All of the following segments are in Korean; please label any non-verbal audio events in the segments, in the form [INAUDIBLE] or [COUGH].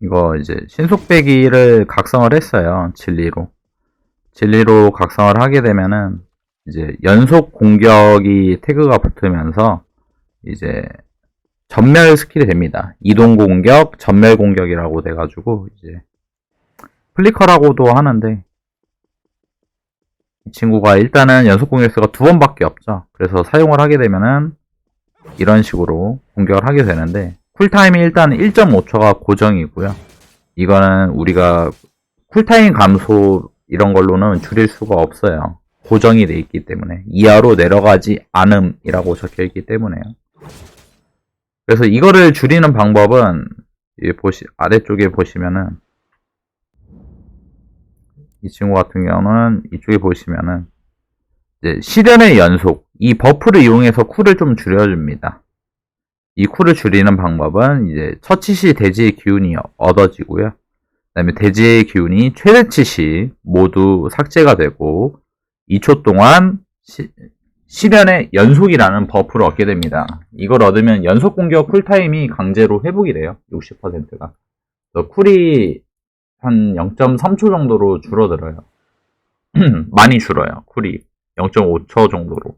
이거 이제 신속배기를 각성을 했어요. 진리로. 진리로 각성을 하게 되면은 이제 연속 공격이 태그가 붙으면서 이제 전멸 스킬이 됩니다. 이동 공격, 전멸 공격이라고 돼가지고 이제 플리커라고도 하는데 이 친구가 일단은 연속 공격 수가 두 번밖에 없죠. 그래서 사용을 하게 되면은 이런 식으로 공격을 하게 되는데 쿨타임이 일단 1.5초가 고정이고요. 이거는 우리가 쿨타임 감소 이런 걸로는 줄일 수가 없어요. 고정이 돼 있기 때문에 이하로 내려가지 않음이라고 적혀 있기 때문에요. 그래서 이거를 줄이는 방법은 이 보시 아래쪽에 보시면은 이 친구 같은 경우는 이쪽에 보시면은 이제 실현의 연속 이 버프를 이용해서 쿨을 좀 줄여줍니다. 이 쿨을 줄이는 방법은 이제 처치 시 대지의 기운이 얻어지고요. 그 다음에 대지의 기운이 최대치 시 모두 삭제가 되고 2초 동안 시, 실현의 연속이라는 버프를 얻게 됩니다. 이걸 얻으면 연속 공격 쿨타임이 강제로 회복이 돼요. 60%가. 쿨이 한 0.3초 정도로 줄어들어요. [CLEARS THROAT] 많이 줄어요. 쿨이 0.5초 정도로.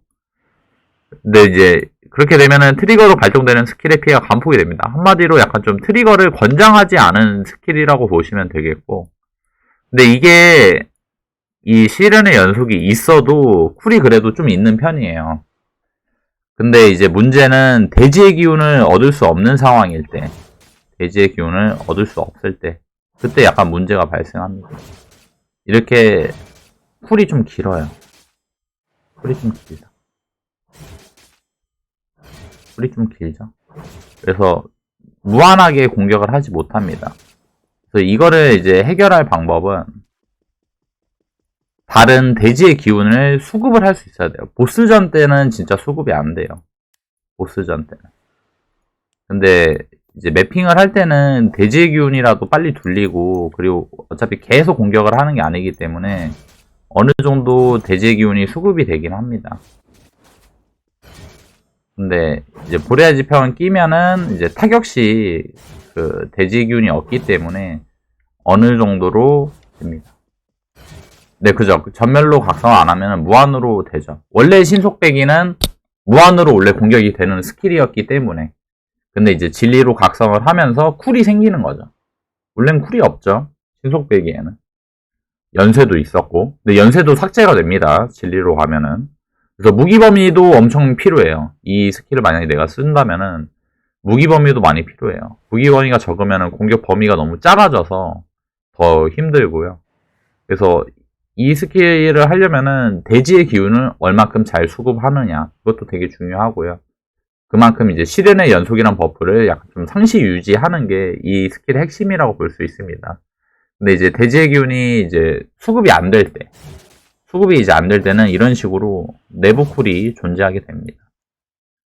근데 이제 그렇게 되면은 트리거로 발동되는 스킬의 피해가 감폭이 됩니다. 한마디로 약간 좀 트리거를 권장하지 않은 스킬이라고 보시면 되겠고. 근데 이게 이 시련의 연속이 있어도 쿨이 그래도 좀 있는 편이에요. 근데 이제 문제는 대지의 기운을 얻을 수 없는 상황일 때, 대지의 기운을 얻을 수 없을 때, 그때 약간 문제가 발생합니다. 이렇게 쿨이 좀 길어요. 쿨이 좀 길다. 쿨이 좀 길죠. 그래서 무한하게 공격을 하지 못합니다. 그래서 이거를 이제 해결할 방법은 다른 대지의 기운을 수급을 할 수 있어야 돼요. 보스전 때는 진짜 수급이 안 돼요. 보스전 때는. 근데 이제 매핑을 할 때는 대지의 기운이라도 빨리 둘리고 그리고 어차피 계속 공격을 하는 게 아니기 때문에 어느 정도 대지의 기운이 수급이 되긴 합니다. 근데 이제 보레아 지평을 끼면은 이제 타격 시그 대지의 기운이 없기 때문에 어느 정도로 됩니다. 네, 그죠. 전멸로 각성을 안 하면 무한으로 되죠. 원래 신속배기는 무한으로 원래 공격이 되는 스킬이었기 때문에. 근데 이제 진리로 각성을 하면서 쿨이 생기는 거죠. 원래는 쿨이 없죠. 신속배기에는. 연쇄도 있었고. 근데 연쇄도 삭제가 됩니다. 진리로 가면은. 그래서 무기 범위도 엄청 필요해요. 이 스킬을 만약에 내가 쓴다면은 무기 범위도 많이 필요해요. 무기 범위가 적으면은 공격 범위가 너무 작아져서 더 힘들고요. 그래서 이 스킬을 하려면은 대지의 기운을 얼마큼 잘 수급하느냐 그것도 되게 중요하고요. 그만큼 이제 실현의 연속이란 버프를 약간 좀 상시 유지하는 게 이 스킬의 핵심이라고 볼 수 있습니다. 근데 이제 대지의 기운이 이제 수급이 안 될 때, 수급이 이제 안 될 때는 이런 식으로 내부 쿨이 존재하게 됩니다.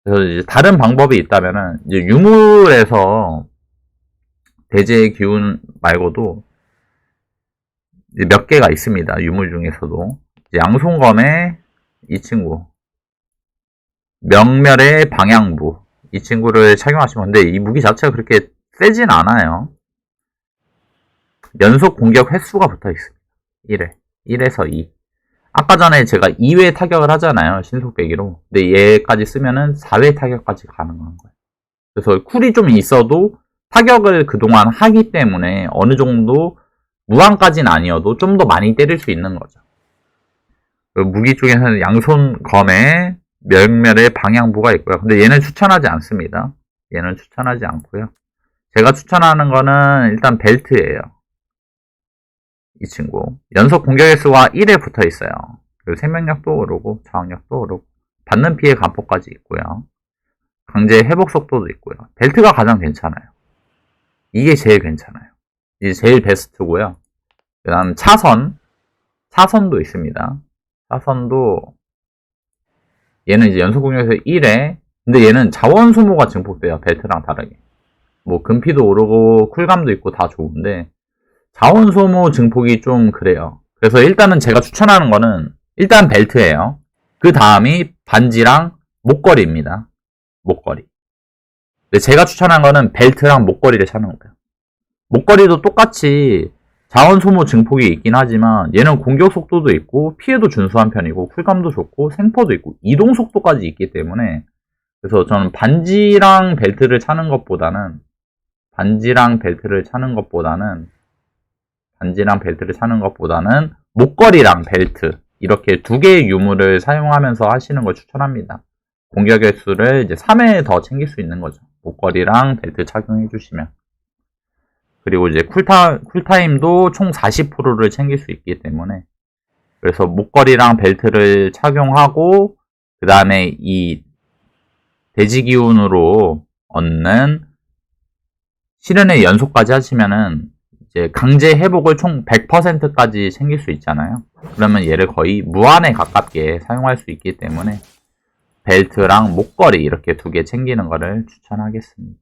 그래서 이제 다른 방법이 있다면은 이제 유물에서 대지의 기운 말고도 몇 개가 있습니다. 유물 중에서도. 양손검의 이 친구. 명멸의 방향부. 이 친구를 착용하시면 근데 이 무기 자체가 그렇게 세진 않아요. 연속 공격 횟수가 붙어 있습니다. 1회. 1에서 2. 아까 전에 제가 2회 타격을 하잖아요. 신속배기로. 근데 얘까지 쓰면은 4회 타격까지 가능한 거예요. 그래서 쿨이 좀 있어도 타격을 그동안 하기 때문에 어느 정도 무한까지는 아니어도 좀 더 많이 때릴 수 있는 거죠. 그 무기 쪽에서는 양손 검에 멸멸의 방향부가 있고요. 근데 얘는 추천하지 않습니다. 얘는 추천하지 않고요. 제가 추천하는 거는 일단 벨트예요. 이 친구. 연속 공격의 수가 1에 붙어 있어요. 그리고 생명력도 오르고 저항력도 오르고 받는 피해 감포까지 있고요. 강제 회복 속도도 있고요. 벨트가 가장 괜찮아요. 이게 제일 괜찮아요. 이게 제일 베스트고요. 그 다음 차선. 차선도 있습니다. 차선도 얘는 이제 연속 공격에서 1회 근데 얘는 자원 소모가 증폭돼요. 벨트랑 다르게. 뭐 금피도 오르고 쿨감도 있고 다 좋은데 자원 소모 증폭이 좀 그래요. 그래서 일단은 제가 추천하는 거는 일단 벨트예요. 그 다음이 반지랑 목걸이입니다. 목걸이. 근데 제가 추천한 거는 벨트랑 목걸이를 찾는 거예요. 목걸이도 똑같이 자원 소모 증폭이 있긴 하지만 얘는 공격 속도도 있고 피해도 준수한 편이고 쿨감도 좋고 생포도 있고 이동 속도까지 있기 때문에 그래서 저는 반지랑 벨트를 차는 것보다는 반지랑 벨트를 차는 것보다는 반지랑 벨트를 차는 것보다는 목걸이랑 벨트 이렇게 두 개의 유물을 사용하면서 하시는 걸 추천합니다. 공격 횟수를 이제 3회 더 챙길 수 있는 거죠. 목걸이랑 벨트 착용해 주시면. 그리고 이제 쿨타, 쿨타임도 총 40%를 챙길 수 있기 때문에 그래서 목걸이랑 벨트를 착용하고 그 다음에 이 돼지 기운으로 얻는 실현의 연속까지 하시면은 이제 강제 회복을 총 100%까지 챙길 수 있잖아요. 그러면 얘를 거의 무한에 가깝게 사용할 수 있기 때문에 벨트랑 목걸이 이렇게 두 개 챙기는 거를 추천하겠습니다.